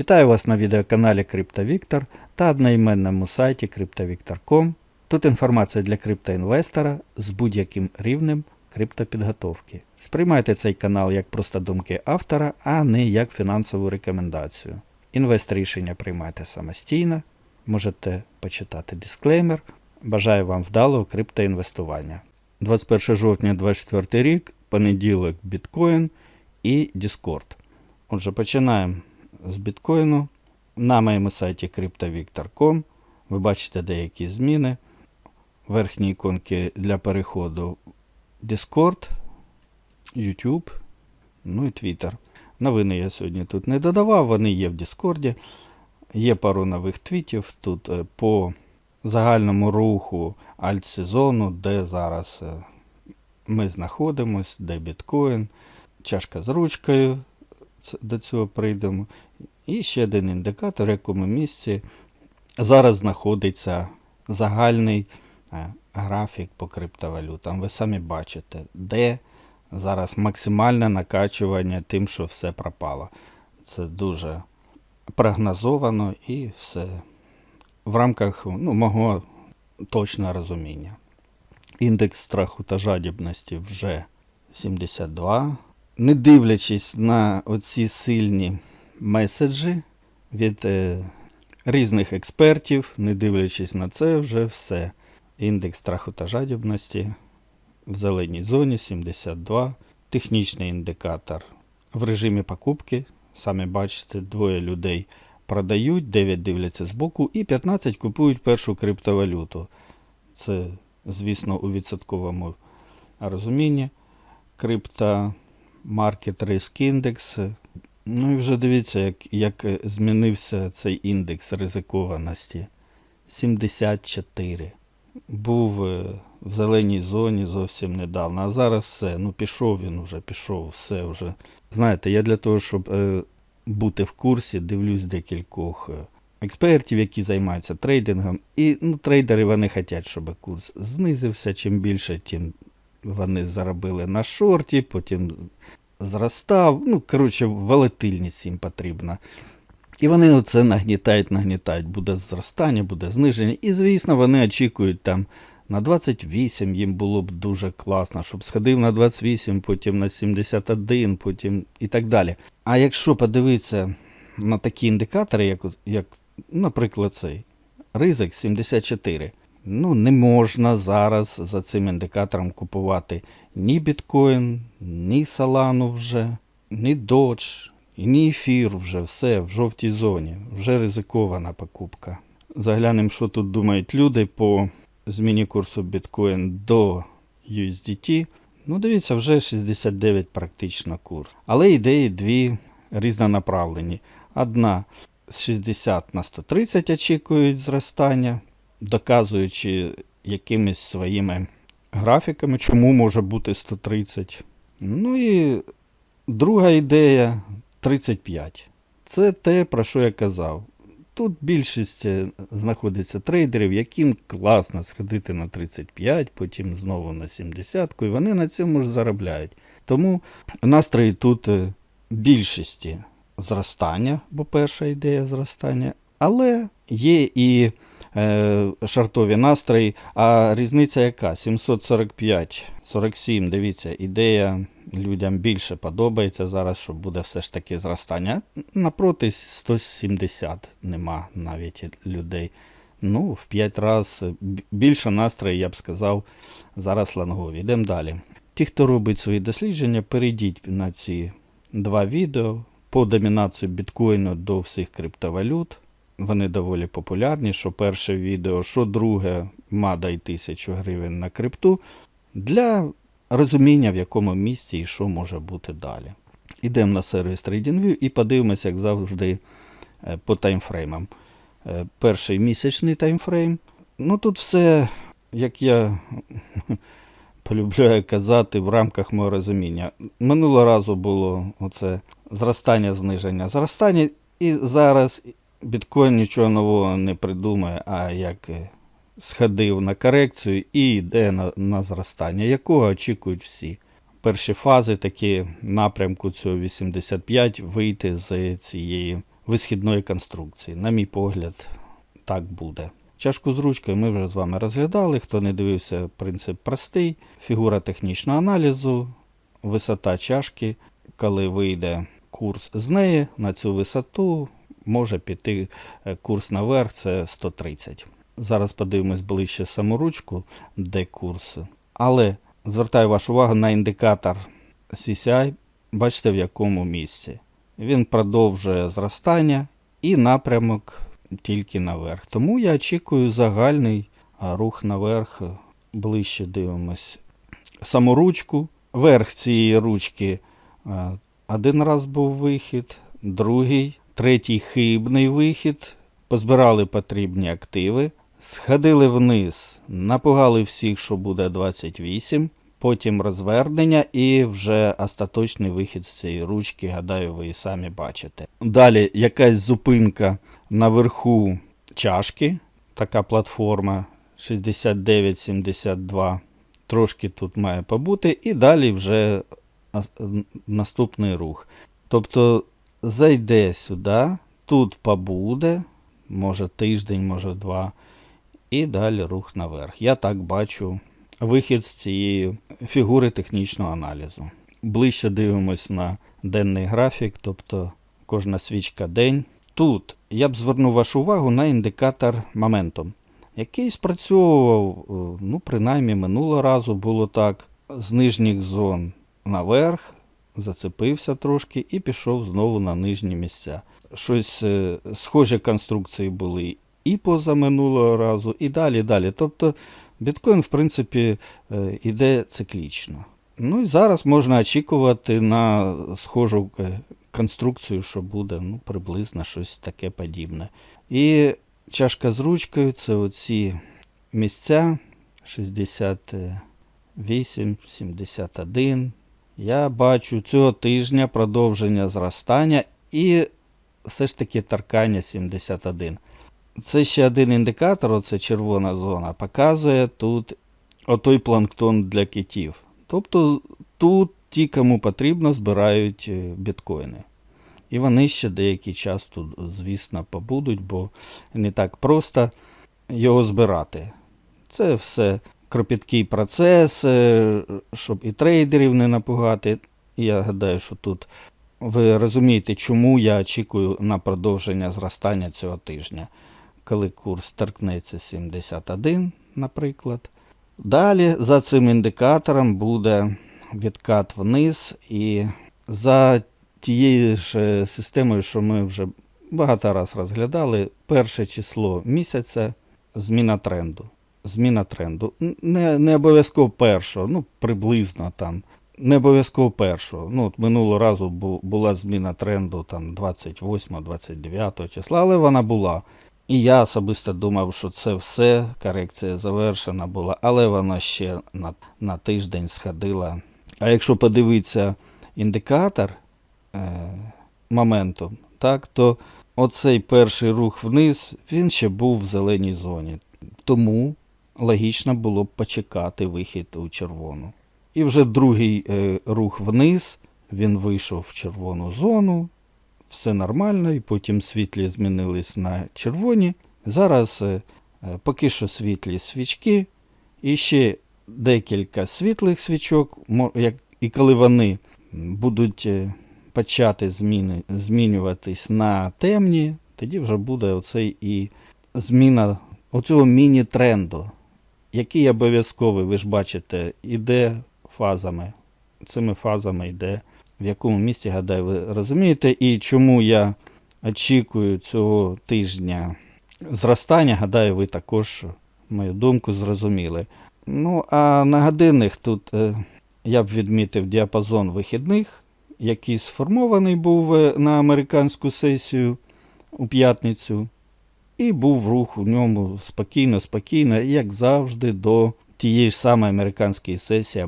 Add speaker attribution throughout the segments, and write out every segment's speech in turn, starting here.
Speaker 1: Вітаю вас на відеоканалі CryptoVictor та одноіменному сайті CryptoVictor.com. Тут інформація для криптоінвестора з будь-яким рівнем криптопідготовки. Сприймайте цей канал як просто думки автора, а не як фінансову рекомендацію. Інвест рішення приймайте самостійно, можете почитати дисклеймер. Бажаю вам вдалого криптоінвестування. 21 жовтня 2024 рік, понеділок, біткоін і Discord. Отже, починаємо з біткоїну. На моєму сайті CryptoVictor.com ви бачите деякі зміни. Верхні іконки для переходу Discord, YouTube, ну і Twitter. Новини я сьогодні тут не додавав, вони є в Discord. Є пару нових твітів тут е, по загальному руху альтсезону, де зараз е, ми знаходимось, де біткоін, чашка з ручкою, до цього прийдемо. І ще один індикатор, в якому місці зараз знаходиться загальний е, графік по криптовалютам. Ви самі бачите, де зараз максимальне накачування тим, що все пропало. Це дуже прогнозовано і все в рамках ну, мого точного розуміння. Індекс страху та жадібності вже 72. Не дивлячись на оці сильні меседжі від е, різних експертів, не дивлячись на це, вже все. Індекс страху та жадібності в зеленій зоні 72. Технічний індикатор в режимі покупки. Самі бачите, двоє людей продають, 9 дивляться збоку і 15 купують першу криптовалюту. Це, звісно, у відсотковому розумінні. Крипто Market Risk Index. Ну і вже дивіться, як, як змінився цей індекс ризикованості. 74. Був е, в зеленій зоні зовсім недавно. А зараз все. Ну пішов він уже, пішов, все вже. Знаєте, я для того, щоб е, бути в курсі, дивлюсь декількох е, експертів, які займаються трейдингом. І ну, трейдери вони хочуть, щоб курс знизився. Чим більше, тим вони заробили на шорті, потім зростав. Ну, коротше, волатильність їм потрібна. І вони оце нагнітають, нагнітають. Буде зростання, буде зниження. І, звісно, вони очікують там на 28 їм було б дуже класно, щоб сходив на 28, потім на 71, потім і так далі. А якщо подивитися на такі індикатори, як, як наприклад, цей ризик 74, ну не можна зараз за цим індикатором купувати ні біткоін, ні салану вже, ні додж, ні ефір вже все в жовтій зоні. Вже ризикована покупка. Заглянемо, що тут думають люди по зміні курсу біткоін до USDT. Ну, дивіться, вже 69 практично курс. Але ідеї дві різнонаправлені. Одна з 60 на 130 очікують зростання, доказуючи якимись своїми графіками, чому може бути 130. Ну і друга ідея 35. Це те, про що я казав. Тут більшість е, знаходиться трейдерів, яким класно сходити на 35, потім знову на 70, і вони на цьому ж заробляють. Тому настрої тут е, більшості зростання, бо перша ідея зростання, але є і шартові настрої. А різниця яка? 745, 47, дивіться, ідея людям більше подобається зараз, що буде все ж таки зростання. Напроти 170 нема навіть людей. Ну, в 5 разів більше настрою, я б сказав, зараз лангові. Йдемо далі. Ті, хто робить свої дослідження, перейдіть на ці два відео по домінації біткоїну до всіх криптовалют. Вони доволі популярні. Що перше відео, що друге, мадай тисячу гривень на крипту. Для розуміння, в якому місці і що може бути далі. Ідемо на сервіс TradingView і подивимося, як завжди, е, по таймфреймам. Е, Перший місячний таймфрейм. Ну тут все, як я полюбляю казати, в рамках мого розуміння. Минулого разу було оце зростання, зниження, зростання, і зараз біткоін нічого нового не придумає, а як е, сходив на корекцію і йде на, на зростання, якого очікують всі. Перші фази такі напрямку цього 85 вийти з цієї висхідної конструкції. На мій погляд, так буде. Чашку з ручкою ми вже з вами розглядали. Хто не дивився, принцип простий. Фігура технічного аналізу, висота чашки. Коли вийде курс з неї на цю висоту, може піти е, курс наверх, це 130. Зараз подивимось ближче саму ручку, де курс. Але звертаю вашу увагу на індикатор CCI. Бачите, в якому місці. Він продовжує зростання і напрямок тільки наверх. Тому я очікую загальний рух наверх. Ближче дивимось саму ручку. Верх цієї ручки один раз був вихід, другий, третій хибний вихід. Позбирали потрібні активи, сходили вниз, напугали всіх, що буде 28, потім розвернення і вже остаточний вихід з цієї ручки, гадаю, ви і самі бачите. Далі якась зупинка наверху чашки, така платформа 6972. Трошки тут має побути, і далі вже наступний рух. Тобто зайде сюди, тут побуде, може тиждень, може два, і далі рух наверх. Я так бачу вихід з цієї фігури технічного аналізу. Ближче дивимось на денний графік, тобто кожна свічка день. Тут я б звернув вашу увагу на індикатор моментум, який спрацьовував, е, ну, принаймні минулого разу було так, з нижніх зон наверх, зацепився трошки і пішов знову на нижні місця. Щось е, схожі конструкції були і позаминулого разу, і далі, далі. Тобто біткоін, в принципі, е, іде циклічно. Ну і зараз можна очікувати на схожу е, конструкцію, що буде ну, приблизно щось таке подібне. І чашка з ручкою це оці місця 68, 71. Я бачу цього тижня продовження зростання і все ж таки торкання 71. Це ще один індикатор, оце червона зона, показує тут отой планктон для китів. Тобто тут ті, кому потрібно, збирають е, біткоїни. І вони ще деякий час тут, звісно, побудуть, бо не так просто його збирати. Це все кропіткий процес, щоб і трейдерів не напугати. Я гадаю, що тут ви розумієте, чому я очікую на продовження зростання цього тижня, коли курс торкнеться 71, наприклад. Далі за цим індикатором буде відкат вниз, і за тією ж системою, що ми вже багато раз розглядали, перше число місяця зміна тренду. Зміна тренду. Не, не обов'язково першого, ну приблизно там. Не обов'язково першого. Ну, от минулого разу бу- була зміна тренду там 28-29 числа, але вона була. І я особисто думав, що це все, корекція завершена була, але вона ще на, на тиждень сходила. А якщо подивитися індикатор е, моменту, так, то оцей перший рух вниз, він ще був в зеленій зоні. Тому логічно було б почекати вихід у червону. І вже другий е, рух вниз, він вийшов в червону зону, все нормально, і потім світлі змінились на червоні. Зараз е, е, поки що світлі свічки, і ще декілька світлих свічок, і коли вони будуть е, почати зміни, змінюватись на темні, тоді вже буде оцей і зміна оцього міні-тренду, який обов'язковий, ви ж бачите, іде фазами. Цими фазами йде в якому місці, гадаю, ви розумієте, і чому я очікую цього тижня зростання, гадаю, ви також мою думку зрозуміли. Ну, а на годинних тут е, я б відмітив діапазон вихідних, який сформований був е, на американську сесію у п'ятницю, і був рух у ньому спокійно, спокійно, як завжди, до тієї ж самої американської сесії,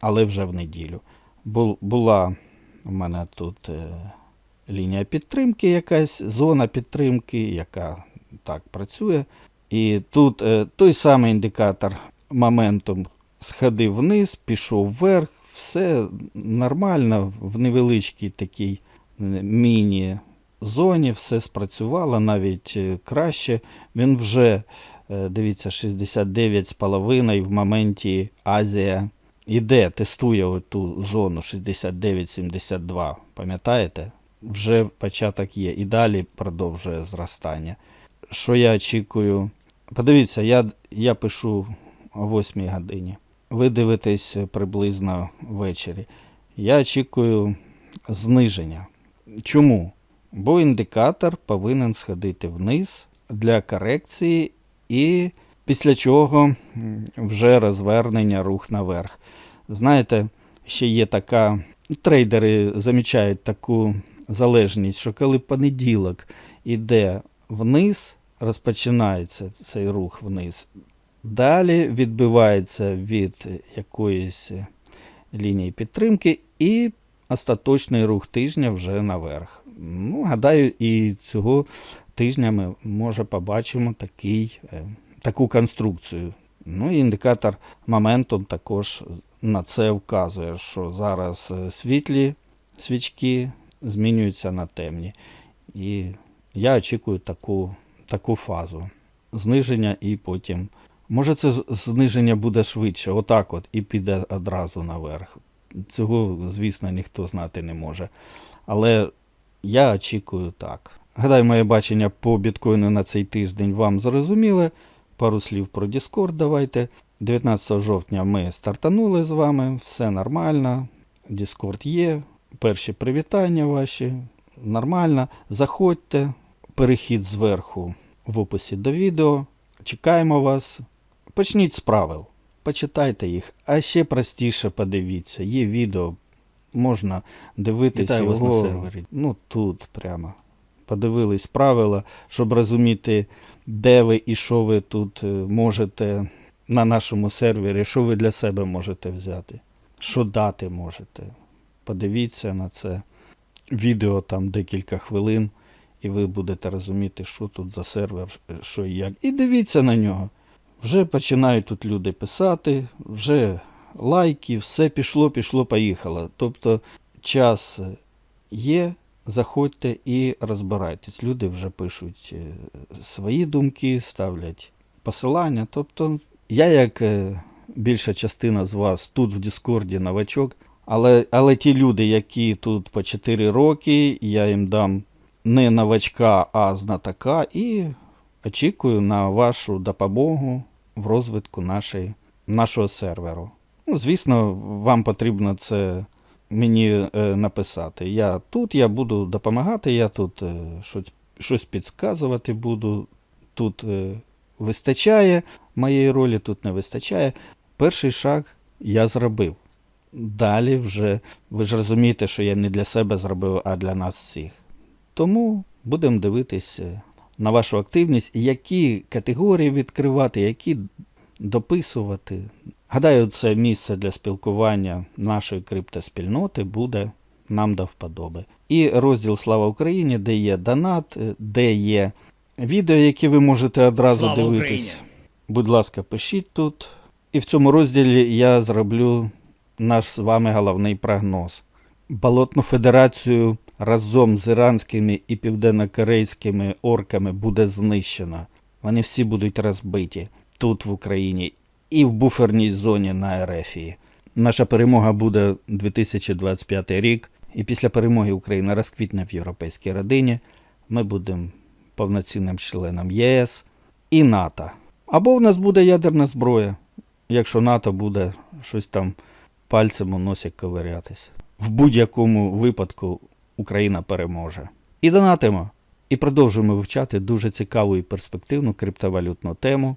Speaker 1: але вже в неділю. Бу- була у мене тут е, лінія підтримки, якась зона підтримки, яка так працює. І тут е, той самий індикатор моментом сходив вниз, пішов вверх, все нормально, в невеличкій такій е, міні зоні, все спрацювало навіть е, краще. Він вже, е, дивіться, 69,5 в моменті Азія іде, тестує ту зону 69-72. Пам'ятаєте? Вже початок є. І далі продовжує зростання. Що я очікую? Подивіться, я, я пишу о 8 годині. Ви дивитесь приблизно ввечері. Я очікую зниження. Чому? Бо індикатор повинен сходити вниз для корекції, і після чого вже розвернення рух наверх. Знаєте, ще є така. Трейдери замічають таку залежність, що коли понеділок іде вниз, розпочинається цей рух вниз. Далі відбивається від якоїсь лінії підтримки і остаточний рух тижня вже наверх. Ну, гадаю, і цього тижня ми може побачимо такий, е, таку конструкцію. Ну і індикатор моментум також на це вказує, що зараз е, світлі свічки змінюються на темні. І я очікую таку, таку фазу зниження і потім. Може, це зниження буде швидше, отак от, і піде одразу наверх. Цього, звісно, ніхто знати не може. Але я очікую так. Гадаю, моє бачення по біткоїну на цей тиждень вам зрозуміле. Пару слів про Discord давайте. 19 жовтня ми стартанули з вами, все нормально. Discord є. Перші привітання ваші. Нормально. Заходьте. Перехід зверху в описі до відео. Чекаємо вас. Почніть з правил. Почитайте їх, а ще простіше подивіться. Є відео, можна дивитися
Speaker 2: Вітаю вас на сервері.
Speaker 1: Ну тут прямо. Подивились правила, щоб розуміти, де ви і що ви тут е, можете на нашому сервері, що ви для себе можете взяти, що дати можете. Подивіться на це відео там декілька хвилин, і ви будете розуміти, що тут за сервер, що і як. І дивіться на нього. Вже починають тут люди писати, вже лайки, все пішло, пішло, поїхало. Тобто час є, заходьте і розбирайтесь. Люди вже пишуть е, свої думки, ставлять посилання. Тобто, я, як е, більша частина з вас тут в Діскорді новачок, але, але ті люди, які тут по 4 роки, я їм дам не новачка, а знатока, і очікую на вашу допомогу в розвитку нашої, нашого серверу. Ну, звісно, вам потрібно це мені е, написати. Я тут, я буду допомагати, я тут е, щось, щось підказувати буду. Тут е, вистачає моєї ролі, тут не вистачає. Перший шаг я зробив. Далі вже ви ж розумієте, що я не для себе зробив, а для нас всіх. Тому будемо дивитися на вашу активність, які категорії відкривати, які дописувати. Гадаю, це місце для спілкування нашої криптоспільноти буде нам до вподоби. І розділ Слава Україні, де є донат, е, де є відео, які ви можете одразу
Speaker 2: Слава
Speaker 1: дивитись.
Speaker 2: Україні!
Speaker 1: Будь ласка, пишіть тут. І в цьому розділі я зроблю наш з вами головний прогноз. Болотну федерацію разом з іранськими і південнокорейськими орками буде знищено. Вони всі будуть розбиті тут, в Україні, і в буферній зоні на Ерефії. Наша перемога буде 2025 рік, і після перемоги Україна розквітне в європейській родині. Ми будемо повноцінним членом ЄС і НАТО. Або в нас буде ядерна зброя, якщо НАТО буде щось там пальцем у носі ковирятись. В будь-якому випадку Україна переможе. І донатимо. І продовжуємо вивчати дуже цікаву і перспективну криптовалютну тему.